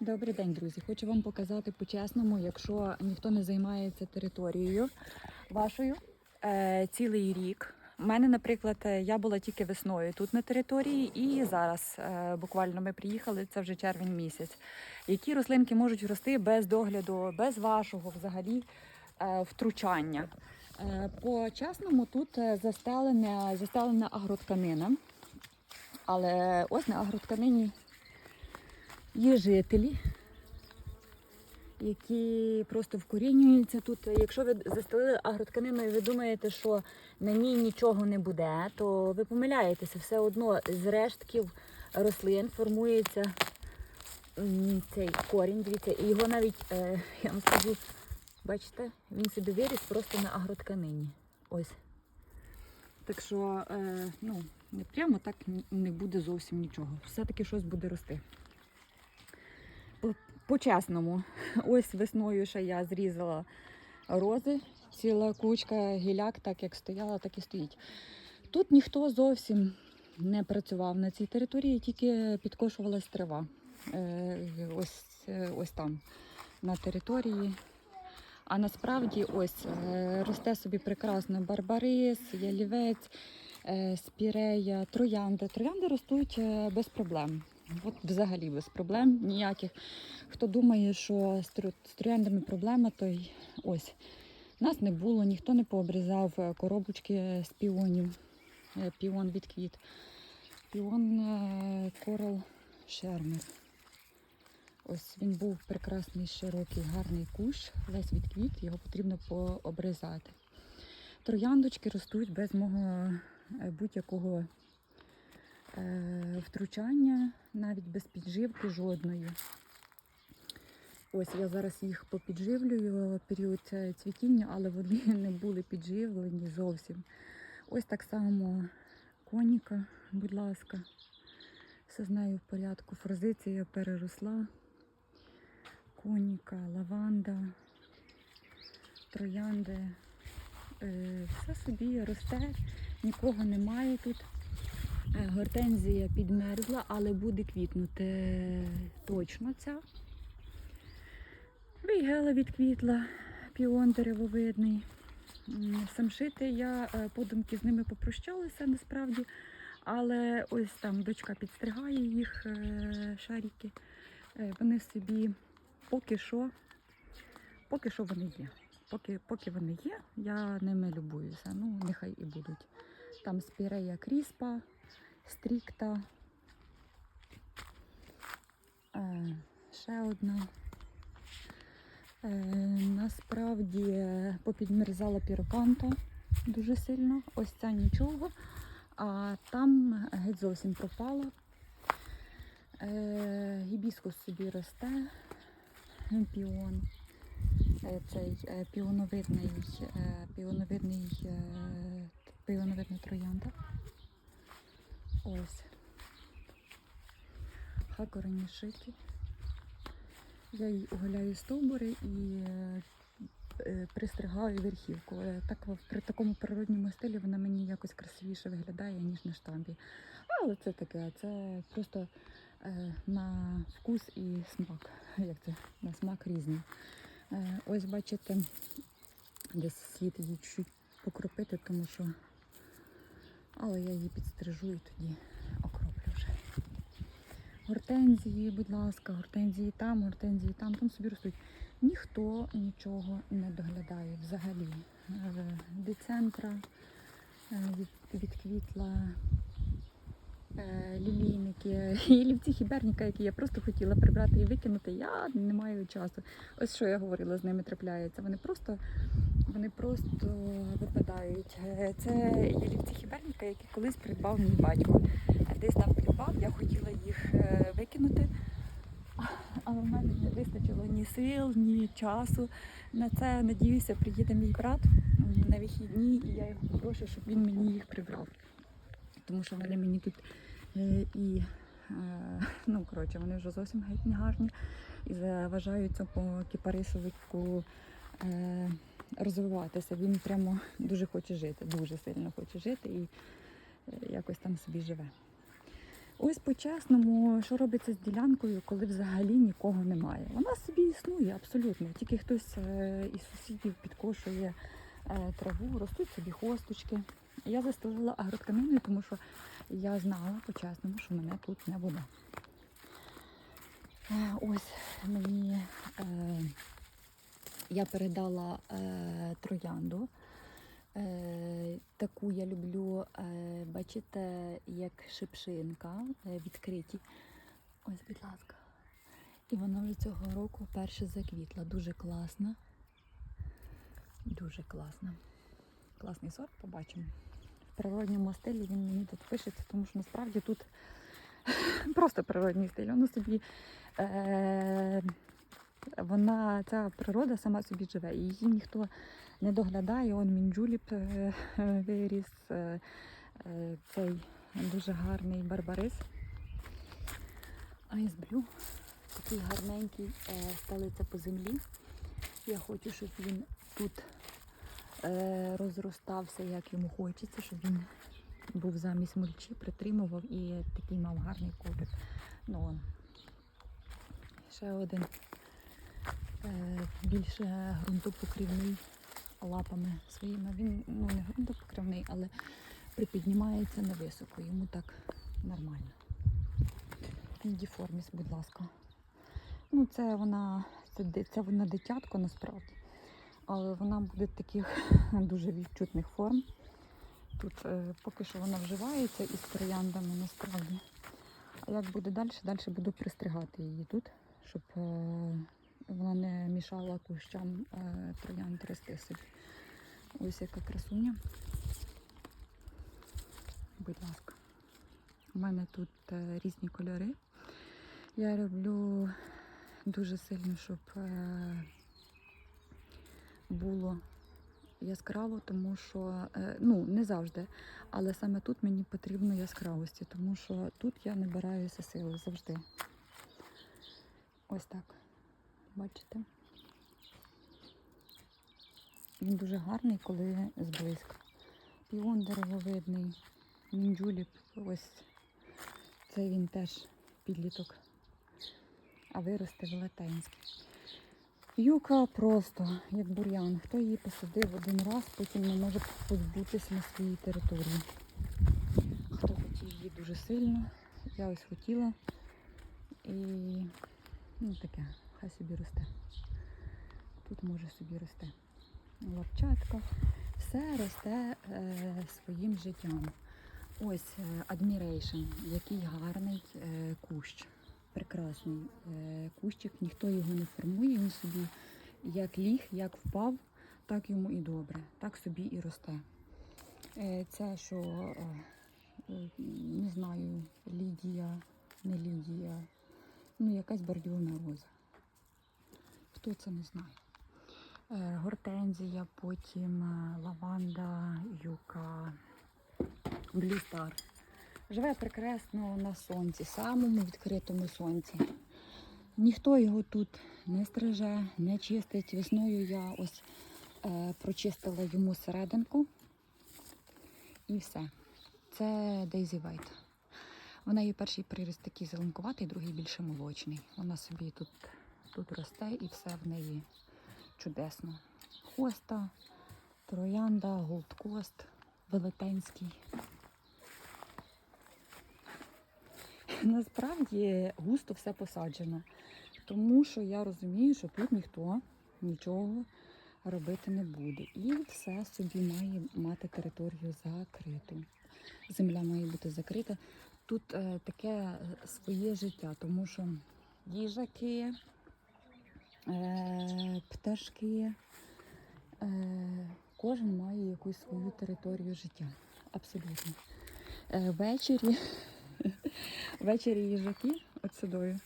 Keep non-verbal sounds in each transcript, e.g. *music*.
Добрий день, друзі. Хочу вам показати по-чесному, якщо ніхто не займається територією вашою е, цілий рік. У мене, наприклад, е, я була тільки весною тут на території, і зараз е, буквально ми приїхали, це вже червень місяць. Які рослинки можуть рости без догляду, без вашого взагалі е, втручання. Е, по-чесному тут е, застелена, застелена агротканина. Але ось на агротканині є жителі, які просто вкорінюються тут. Якщо ви застелили агротканиною, ви думаєте, що на ній нічого не буде, то ви помиляєтеся. Все одно з рештків рослин формується цей корінь. Дивіться, і його навіть, е, я вам скажу, бачите, він собі виріс просто на агротканині. Ось. Так що, е, ну, прямо так не буде зовсім нічого. Все-таки щось буде рости. По- По-чесному, *laughs* ось весною ще я зрізала рози, ціла кучка гіляк, так як стояла, так і стоїть. Тут ніхто зовсім не працював на цій території, тільки підкошувалась трава. Е, Ось, е, ось там, на території. А насправді ось е, росте собі прекрасно барбарис, ялівець, спірея, троянди. Троянди ростуть без проблем. От взагалі без проблем ніяких. Хто думає, що з тро- трояндами проблема, то ось. Нас не було, ніхто не пообрізав е, коробочки з піонів. Е, Піон відквіт. Піон е, Coral Шермер. Ось він був прекрасний, широкий, гарний кущ, весь відквіт, його потрібно пообрізати. Трояндочки ростуть без мого е, будь-якого е, втручання, навіть без підживки жодної. Ось я зараз їх попідживлюю період е, цвітіння, але вони *laughs* не були підживлені зовсім. Ось так само коніка, будь ласка, все з нею в порядку. Форзиція переросла коніка, лаванда, троянди. Е, Все собі росте, нікого немає тут. Е, Гортензія підмерзла, але буде квітнути точно ця. Вейгела відквітла, піон деревовидний. Самшити я е, подумки з ними попрощалася насправді, але ось там дочка підстригає їх е, шарики. Е, Вони собі поки що, поки що вони є. Поки, поки вони є, я ними любуюся. Ну, нехай і будуть. Там спірея кріспа, стрікта. Е, ще одна. Е, насправді попідмерзала піроканта дуже сильно. Ось ця нічого. А там геть зовсім пропала. Е, гібіскус собі росте. Піон. Е, Цей е, піоновидний, піоновидний, троянда. Ось. Хакорені шиті. Я їй оголяю стовбури і е, е, пристригаю верхівку. Е, Так при такому природньому стилі вона мені якось красивіше виглядає, ніж на штампі. Але це таке, це просто на вкус і смак. Як це? На смак різний. Ось бачите, десь слід її чуть покропити, тому що. Але я її підстрижу і тоді окроплю вже. Гортензії, будь ласка, гортензії там, гортензії там, там собі ростуть. Ніхто нічого не доглядає взагалі. Е, Децентра е, від, відквітла, е, лілійники, *laughs* і лівці хіберніка, які я просто хотіла прибрати і викинути. Я не маю часу. Ось що я говорила, з ними трапляється. Вони просто, вони просто випадають. Е, Це ялівці хіберніка, які колись придбав мій батько. Десь там придбав, я хотіла їх е, викинути. Але в мене не вистачило ні сил, ні часу. На це надіюся, приїде мій брат на вихідні, і я його попрошу, щоб він мені їх прибрав. Тому що вони мені тут е, і ну коротше, вони вже зовсім геть не гарні і заважають цьому кіпарисовику розвиватися. Він прямо дуже хоче жити, дуже сильно хоче жити і е, якось там собі живе. Ось по-чесному, що робиться з ділянкою, коли взагалі нікого немає. Вона собі існує абсолютно. Тільки хтось е, із сусідів підкошує е, траву, ростуть собі хосточки. Я застелила агротканиною, тому що я знала по-чесному, що мене тут не буде. Ось мені я передала е, троянду. Е, таку я люблю, е, бачите, як шипшинка е, відкриті. Ось, будь ласка. І вона вже цього року перше заквітла. Дуже класна. Дуже класна. Класний сорт, побачимо. В природньому стилі він мені тут пишеться, тому що насправді тут *laughs* просто природній стиль. Воно собі е, вона, ця природа сама собі живе. Її ніхто не доглядає. Он мінджуліп е, е, виріс, е, цей дуже гарний барбарис. Айсблю, такий гарненький, стелиться по землі. Я хочу, щоб він тут розростався, як йому хочеться, щоб він був замість мульчі, притримував і такий мав гарний колір. Ну. Ще один більше ґрунтопокрівний лапами своїми. Він ну, не ґрунтопокривний, але припіднімається невисоко. Йому так нормально. Діформіс, будь ласка. Ну, це вона, це, це вона дитятко насправді. Але вона буде таких *laughs* дуже відчутних форм. Тут е, поки що вона вживається із трояндами насправді. А як буде далі, далі буду пристригати її тут, щоб е, вона не мішала кущам е, троянд рости собі. Ось яка красуня. Будь ласка. У мене тут е, різні кольори. Я люблю дуже сильно, щоб е, було яскраво, тому що, ну, не завжди, але саме тут мені потрібно яскравості, тому що тут я набираюся сили завжди. Ось так. Бачите? Він дуже гарний, коли зблизька. Піон деревовидний, мінджуліп, ось це він теж підліток, а виросте велетенський. Юка просто як бур'ян. Хто її посадив один раз, потім не може позбутися на своїй території. Хто хотів її дуже сильно. Я ось хотіла. І ну таке, хай собі росте. Тут може собі росте. Лапчатка. Все росте е, своїм життям. Ось Admiration, який гарний е, кущ. Прекрасний е, кущик, ніхто його не формує, він собі як ліг, як впав, так йому і добре, так собі і росте. Е, це що, е, е, не знаю, Лідія, не Лідія, ну якась бордюрна роза. Хто це не знає. Е, Гортензія, потім е, лаванда, юка, блістар. Живе прекрасно на сонці, самому відкритому сонці. Ніхто його тут не стриже, не чистить. Весною я ось е, прочистила йому серединку і все. Це Daisy White. Вона її перший приріст такий зеленкуватий, другий більше молочний. Вона собі тут, тут росте і все в неї чудесно. Хоста, троянда, голдкост, велетенський. Насправді густо все посаджено, тому що я розумію, що тут ніхто нічого робити не буде. І все собі має мати територію закриту. Земля має бути закрита. Тут е, таке своє життя, тому що їжаки, пташки, е, кожен має якусь свою територію життя. Абсолютно. Е, ввечері *laughs* Ввечері їжаки от сюди,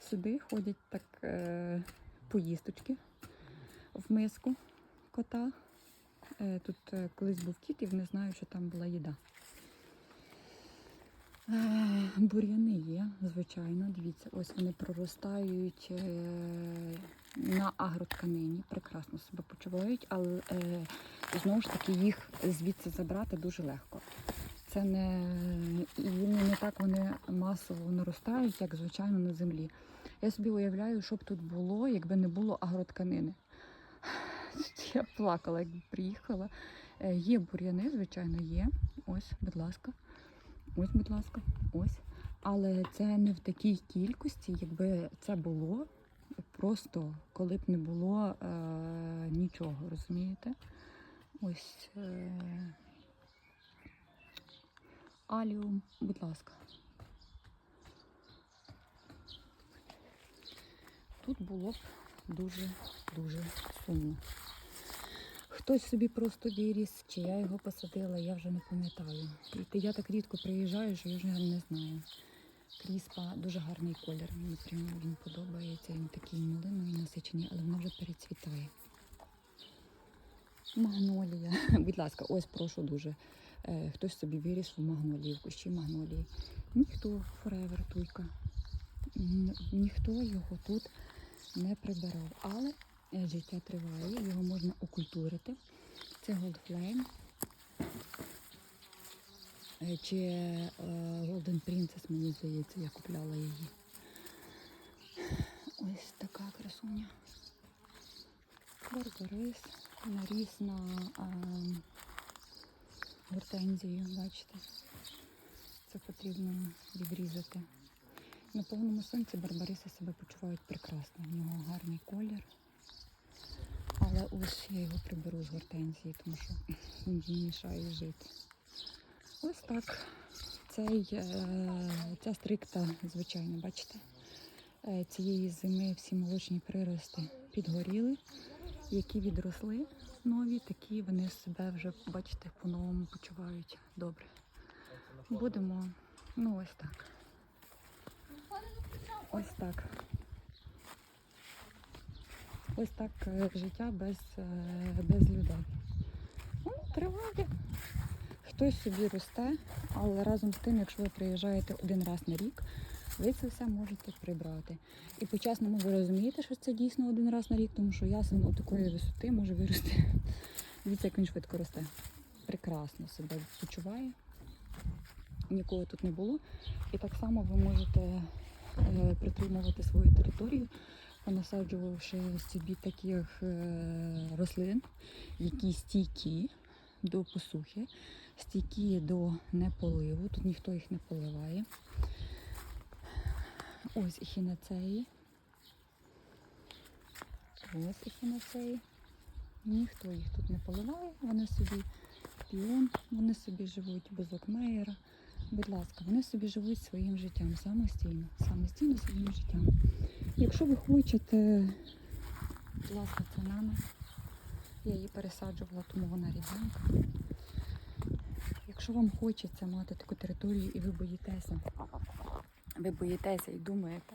сюди ходять так е, поїсточки в миску кота. Е, тут е, колись був кіт, і вони знають, що там була їда. Е, бур'яни є, звичайно. Дивіться, ось вони проростають е, на агротканині, прекрасно себе почувають, але е, знову ж таки їх звідси забрати дуже легко. це не не, не так вони масово наростають, як звичайно на землі. Я собі уявляю, що б тут було, якби не було агротканини. Я плакала, якби приїхала. Е, Є бур'яни, звичайно, є. Ось, будь ласка. Ось, будь ласка, ось. Але це не в такій кількості, якби це було просто коли б не було е, нічого, розумієте? Ось е, аліум, будь ласка. Тут було б дуже-дуже сумно. Хтось собі просто виріс, чи я його посадила, я вже не пам'ятаю. Я так рідко приїжджаю, що я вже не знаю. Кріспа дуже гарний колір. Мені прямо він подобається. Він такий малиновий насичений, але вона вже перецвітає. Магнолія. *laughs* Будь ласка, ось прошу дуже. Е, хтось собі виріс в магнолії, в кущі магнолії. Ніхто форевер туйка. Ніхто його тут не прибирав. Але е, життя триває, його можна окультурити. Це. Е, Чи е, Golden Princess, мені здається, я купляла її. Ось така красуня. Барбарис, наріс на а, гортензію, бачите. Це потрібно відрізати. На повному сонці барбариси себе почувають прекрасно. В нього гарний колір. Але ось я його приберу з гортензії, тому що він мішає жити. Ось так. Цей, е, ця стрикта, звичайно, бачите? Е, цієї зими всі молочні прирости підгоріли, які відросли нові, такі вони себе вже, бачите, по-новому почувають добре. Будемо, ну ось так. Ось так. Ось так е, життя без, без людей. Ну, триває. Хтось собі росте, але разом з тим, якщо ви приїжджаєте один раз на рік, ви це все можете прибрати. І по-чесному ви розумієте, що це дійсно один раз на рік, тому що ясен у такої висоти може вирости. Дивіться, як він швидко росте. Прекрасно себе почуває. Нікого тут не було. І так само ви можете е, притримувати свою територію, понасаджувавши собі таких е, рослин, які стійкі до посухи, стійкі до неполиву. Тут ніхто їх не поливає. Ось ехінацеї. Ось ехінацеї. Ніхто їх тут не поливає. Вони собі піон, вони собі живуть без окмеєра. Будь ласка, вони собі живуть своїм життям самостійно, самостійно своїм життям. Якщо ви хочете, будь ласка, це нами. Я її пересаджувала, тому вона рідненька. Якщо вам хочеться мати таку територію і ви боїтеся, ви боїтеся і думаєте,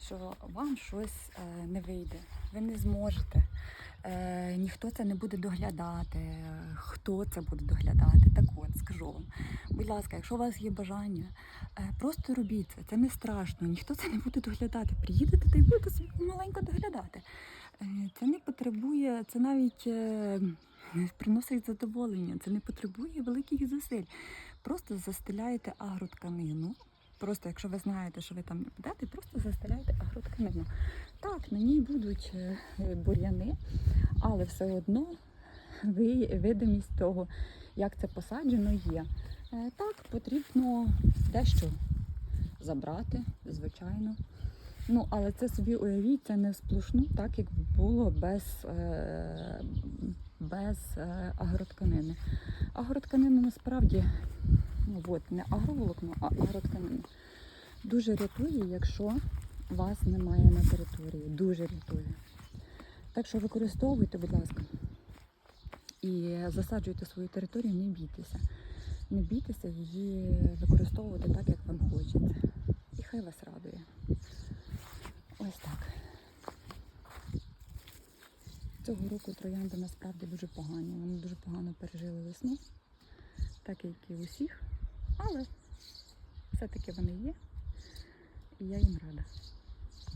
що вам щось е, не вийде, ви не зможете, е, ніхто це не буде доглядати, хто це буде доглядати. Так от, скажу вам, будь ласка, якщо у вас є бажання, е, просто робіть це, це не страшно, ніхто це не буде доглядати. Приїдете та й будете маленько доглядати. Це не потребує, це навіть приносить задоволення, це не потребує великих зусиль. Просто застеляєте агротканину. Просто якщо ви знаєте, що ви там не підете, просто застеляєте агротканину. Так, на ній будуть е, бур'яни, але все одно ви, видимість того, як це посаджено, є. Е, Так, потрібно дещо забрати, звичайно. Ну, але це собі уявіть, це не сплошну, так як було без, е, без е, агротканини. Агротканина насправді, ну от, не агроволокно, а агротканина. Дуже рятує, якщо вас немає на території. Дуже рятує. Так що використовуйте, будь ласка, і засаджуйте свою територію, не бійтеся. Не бійтеся її використовувати так, як вам хочеться. І хай вас радує. Ось так. Цього року троянди насправді дуже погані. Вони дуже погано пережили весну, так як і усіх. Але все-таки вони є. І я їм рада.